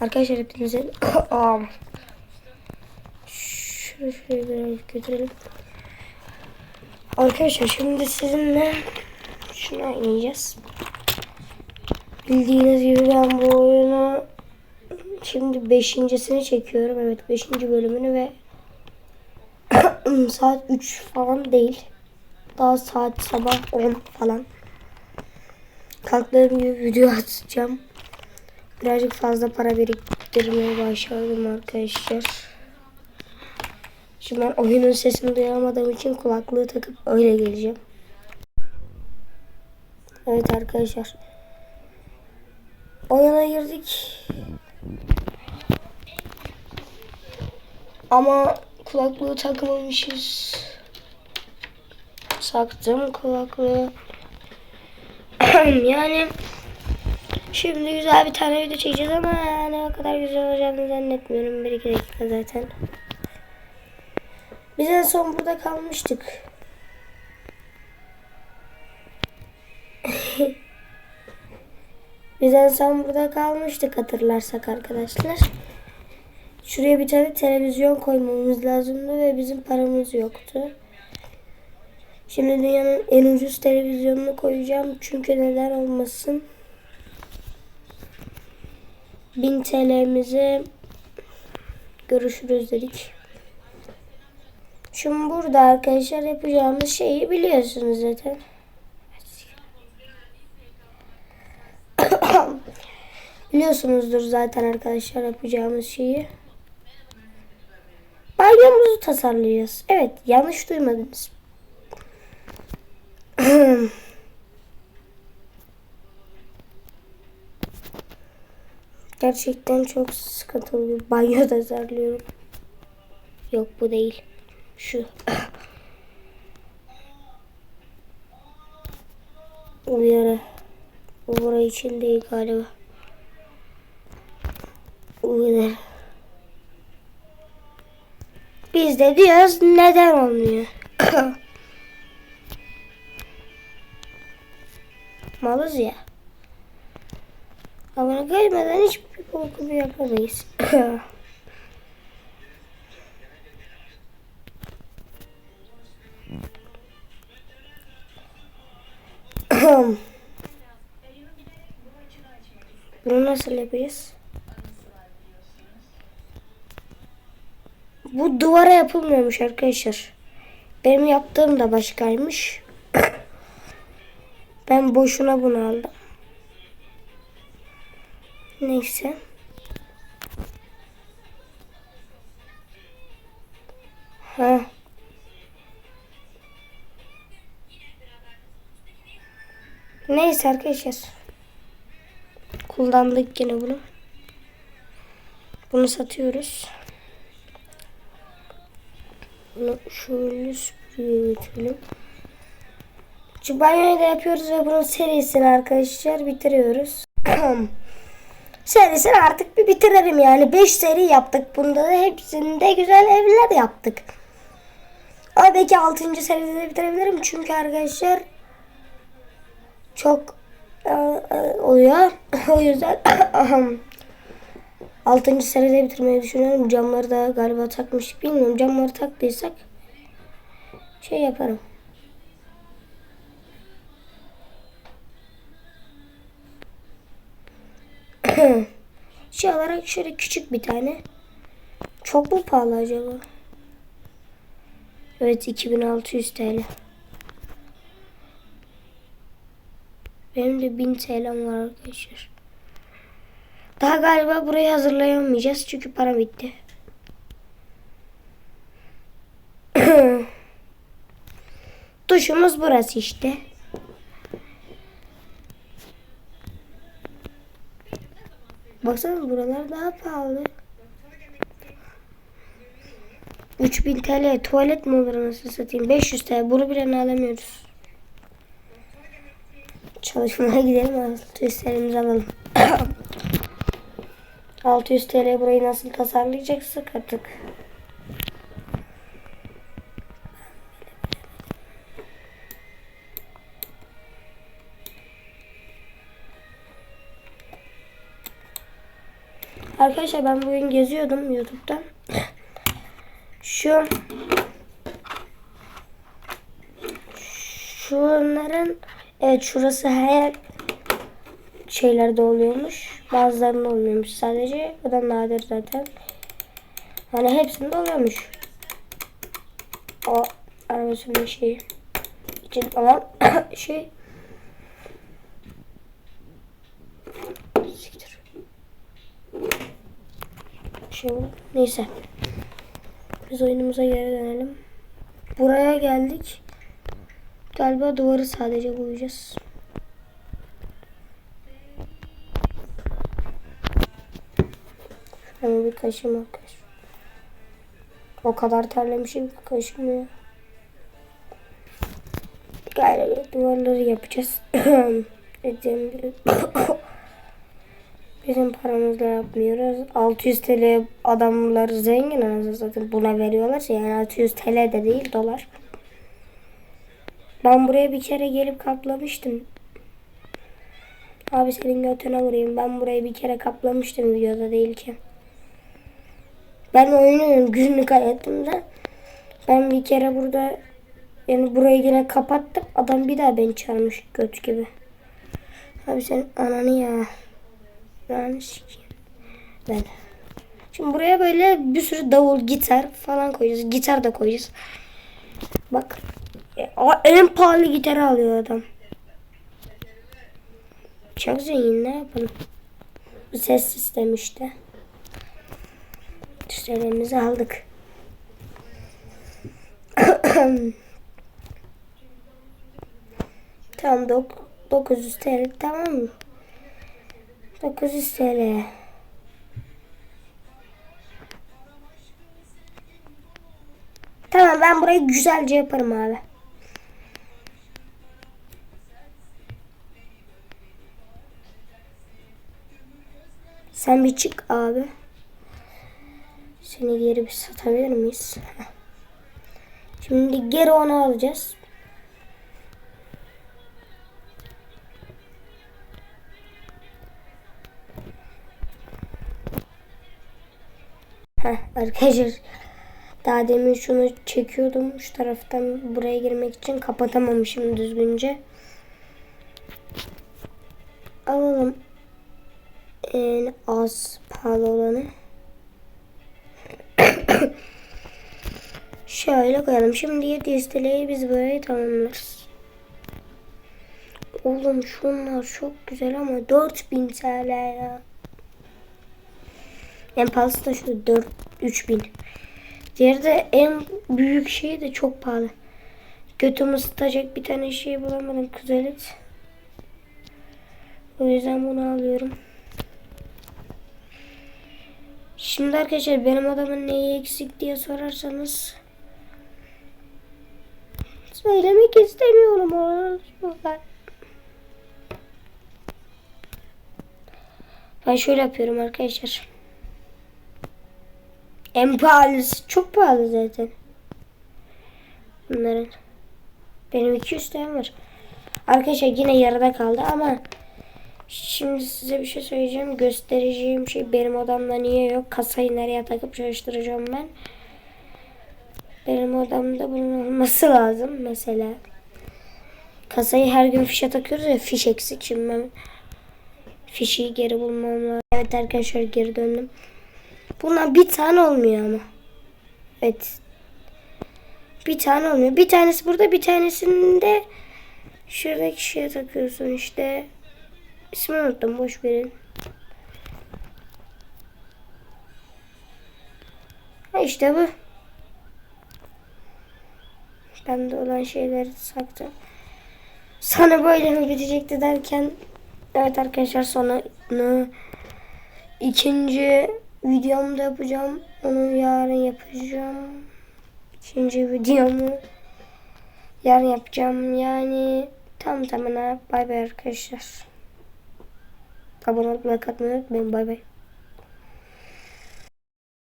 Arkadaşlar hepinize şuraya şuraya biraz götürelim. Arkadaşlar şimdi sizinle şuna ineceğiz. Bildiğiniz gibi ben bu oyunu şimdi beşincisini çekiyorum. Evet beşinci bölümünü ve saat 3 falan değil. Daha saat sabah 10 falan. Kalktığım gibi video atacağım. Birazcık fazla para biriktirmeye başladım arkadaşlar. Şimdi ben oyunun sesini duyamadığım için kulaklığı takıp öyle geleceğim. Evet arkadaşlar. Oyuna girdik. Ama kulaklığı takmamışız. Saktım kulaklığı. yani şimdi güzel bir tane video çekeceğiz ama yani o kadar güzel olacağını zannetmiyorum. Bir iki dakika zaten. Biz en son burada kalmıştık. Biz en son burada kalmıştık hatırlarsak arkadaşlar. Şuraya bir tane televizyon koymamız lazımdı ve bizim paramız yoktu. Şimdi dünyanın en ucuz televizyonunu koyacağım. Çünkü neden olmasın. 1000 TL'mize görüşürüz dedik. Şimdi burada arkadaşlar yapacağımız şeyi biliyorsunuz zaten. Biliyorsunuzdur zaten arkadaşlar yapacağımız şeyi. Banyomuzu tasarlayacağız. Evet yanlış duymadınız. Gerçekten çok sıkıntılı banyo tasarlıyorum. Yok bu değil. Şu. Uyarı. Bu burayı için değil galiba. Uyarı. Biz de diyoruz neden olmuyor? Malız ya. Ama gelmeden hiçbir korkumu yapamayız. Bunu nasıl yapacağız? Bu duvara yapılmıyormuş arkadaşlar. Benim yaptığım da başkaymış. Ben boşuna bunu aldım. Neyse. Ha. Neyse arkadaşlar. Kullandık yine bunu. Bunu satıyoruz. Bunu şöyle. Şu banyoyu da yapıyoruz ve bunun serisini arkadaşlar bitiriyoruz. serisini artık bir bitirelim yani. 5 seri yaptık. Bunda da hepsinde güzel evler yaptık. Ama belki 6. seride de bitirebilirim. Çünkü arkadaşlar çok e, e, oluyor. o yüzden 6. seride bitirmeyi düşünüyorum. Camları da galiba takmış. Bilmiyorum camları taktıysak şey yaparım. Şey olarak şöyle küçük bir tane. Çok mu pahalı acaba? Evet 2600 TL. Benim de 1000 TL'm var arkadaşlar. Daha galiba burayı hazırlayamayacağız çünkü para bitti. Duşumuz burası işte. Baksana buralar daha pahalı. 3000 TL tuvalet mi olur nasıl satayım? 500 TL bunu bile alamıyoruz. Çalışmaya gidelim 600 TL'mizi alalım. 600 TL burayı nasıl tasarlayacaksak artık. Arkadaşlar ben bugün geziyordum YouTube'da. Şu şunların evet şurası her şeylerde oluyormuş. Bazılarında olmuyormuş sadece. Bu da nadir zaten. Hani hepsinde oluyormuş. O arabasının şeyi için olan şey Şey oldu. Neyse. Biz oyunumuza geri dönelim. Buraya geldik. Galiba duvarı sadece boyayacağız. Şöyle bir kaşım arkadaşlar. O kadar terlemişim ki kaşımıyor. Galiba duvarları yapacağız. Edeceğim Bizim paramızla yapmıyoruz. 600 TL adamlar zengin anasını zaten buna veriyorlar. Yani 600 TL de değil dolar. Ben buraya bir kere gelip kaplamıştım. Abi senin götüne vurayım. Ben burayı bir kere kaplamıştım videoda değil ki. Ben oynuyorum günlük hayatımda. Ben bir kere burada yani burayı yine kapattım. Adam bir daha beni çağırmış göt gibi. Abi sen ananı ya. Sikeyim. Ben. Şimdi buraya böyle bir sürü davul, gitar falan koyacağız. Gitar da koyacağız. Bak. E, En pahalı gitarı alıyor adam. Çok zengin ne yapalım. Ses sistemi işte. Müşterilerimizi aldık. dok 900 TL tamam mı? 900 TL. Tamam ben burayı güzelce yaparım abi. Sen bir çık abi. Seni geri bir satabilir miyiz? Şimdi geri onu alacağız. Heh, arkadaşlar daha demin şunu çekiyordum şu taraftan buraya girmek için kapatamamışım düzgünce. Alalım en az pahalı olanı. Şöyle koyalım. Şimdi 700 TL'yi biz böyle tamamlarız. Oğlum şunlar çok güzel ama 4000 TL ya. En pahalısı da şu 4 3000. Diğeri de en büyük şey de çok pahalı. Götümü ısıtacak bir tane şey bulamadım kuzelet. O yüzden bunu alıyorum. Şimdi arkadaşlar benim adamın neyi eksik diye sorarsanız söylemek istemiyorum arkadaşlar. Ben şöyle yapıyorum arkadaşlar. En pahalısı çok pahalı zaten. Bunların. Benim 200 tane var. Arkadaşlar yine yarıda kaldı ama şimdi size bir şey söyleyeceğim. Göstereceğim şey benim odamda niye yok. Kasayı nereye takıp çalıştıracağım ben. Benim odamda bunun olması lazım mesela. Kasayı her gün fişe takıyoruz ya fiş eksik. Şimdi ben fişi geri bulmam lazım. Evet arkadaşlar geri döndüm. Bundan bir tane olmuyor ama. Evet. Bir tane olmuyor. Bir tanesi burada bir tanesinde şuradaki şeye takıyorsun işte. İsmini unuttum boş verin. Ha işte bu. Bende olan şeyleri saktım. Sana böyle mi bitecekti derken evet arkadaşlar sonra ikinci videomda yapacağım. Onu yarın yapacağım. İkinci videomu yarın yapacağım. Yani tam tamına bay bay arkadaşlar. Abone olup like atmayı unutmayın. Bay bay.